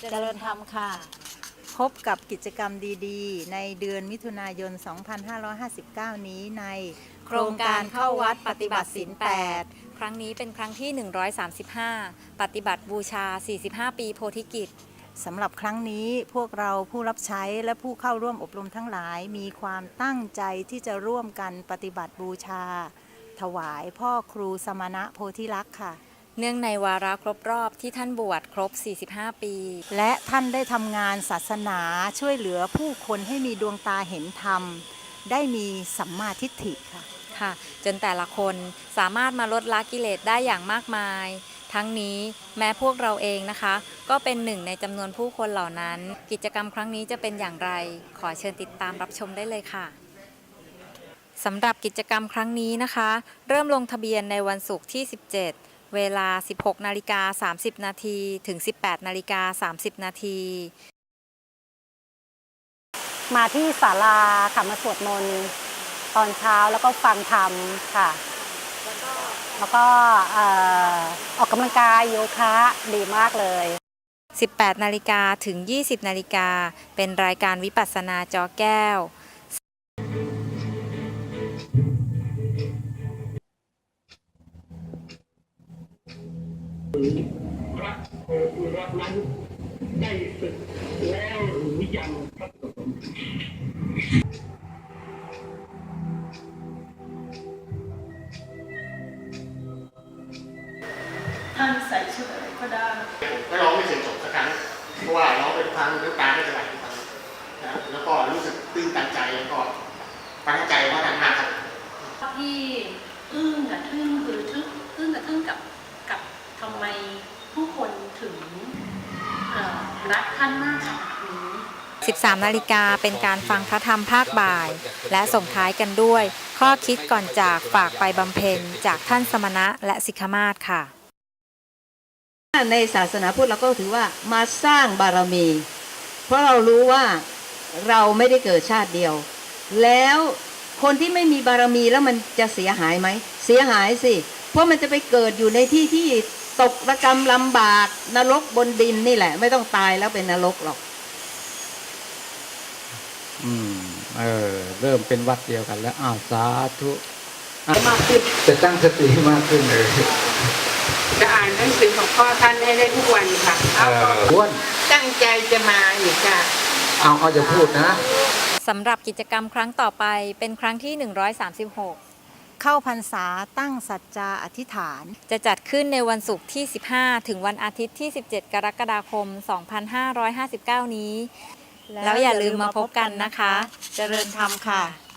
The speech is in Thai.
เจริญธรรมค่ะ พบกับกิจกรรมดีๆ ในเดือนมิถุนายน 2559 นี้ในโครงการเข้าวัดปฏิบัติศีล8 ครั้งนี้เป็นครั้งที่ 135 ปฏิบัติบูชา 45 ปีโพธิกิจสำหรับครั้งนี้พวกเราผู้รับใช้และผู้เข้าร่วมอบรมทั้งหลาย มีความตั้งใจที่จะร่วมกันปฏิบัติบูชา ถวายพ่อครูสมณะโพธิลักษ์ค่ะ เนื่องในวาระครบรอบที่ท่านบวชครบ 45 ปี และท่านได้ทำงานศาสนาช่วยเหลือผู้คนให้มีดวงตาเห็นธรรม ได้มีสัมมาทิฏฐิค่ะ ค่ะ จนแต่ละคนสามารถมาลดละกิเลสได้อย่างมากมาย ทั้งนี้แม้พวกเราเองนะคะ ก็เป็นหนึ่งในจำนวนผู้คนเหล่านั้น กิจกรรมครั้งนี้จะเป็นอย่างไร ขอเชิญติดตามรับชมได้เลยค่ะสำหรับกิจกรรมครั้งนี้นะคะ เริ่มลงทะเบียนในวันศุกร์ที่ 17 เวลา 16นาฬิกา30 นาทีถึง 18นาฬิกา30 นาที มาที่ศาลาค่ะมาสวดมนต์ตอนเช้าแล้วก็ฟังธรรมค่ะ แล้วก็ออออกกำลังกายโยคะดีมากเลย 18นาฬิกาถึง 20นาฬิกาเป็นรายการวิปัสสนาจอแก้ว รักเอ่อรักนั้นได้ศึกแล้วหรือยังครับท่านใส่ชุดอะไรก็ได้ก็ร้องไม่เคยจบสักครั้งเพราะว่าร้องไปทุกครั้งน้ำตาก็จะไหลทุกครั้งแล้วก็รู้สึกตื้นตันใจแล้วก็ประทับใจว่าท่านมากครับ ที่อึ้งกับทึ่งคือทึ่งอึ้งกับทึ่งกับกับทำไมผู้คนถึงเอ่อ รักท่านมากขนาดนี้ 13 นาฬิกาเป็นการฟังพระธรรมภาคบ่าย และส่งท้ายกันด้วย ข้อคิดก่อนจากฝากไปบำเพ็ญจากท่านสมณะและสิกขมาศค่ะ ในศาสนาพุทธเราก็ถือว่ามาสร้างบารมี เพราะเรารู้ว่าเราไม่ได้เกิดชาติเดียว แล้วคนที่ไม่มีบารมีแล้วมันจะเสียหายไหม เสียหายสิ เพราะมันจะไปเกิดอยู่ในที่ที่ ตกระกรรมลำบากนรกบนดินนี่แหละ ไม่ต้องตายแล้วเป็นนรกหรอก อืม เออ เริ่มเป็นวัดเดียวกันแล้ว อ้าวสาธุอะมากขึ้นจะตั้งสติมากขึ้นเลยจะอ่านหนังสือของพ่อท่านให้ได้ทุกวันค่ะเอออ้วนตั้งใจจะมาอีกค่ะ เอาเอาจะพูดนะสำหรับกิจกรรมครั้งต่อไปเป็นครั้งที่ 136 เข้าพรรษาตั้งสัจจาอธิษฐาน จะจัดขึ้นในวันศุกร์ที่ 15 ถึงวันอาทิตย์ที่ 17 กรกฎาคม 2559 นี้ แล้วอย่าลืมมาพบกันนะคะ เจริญธรรมค่ะ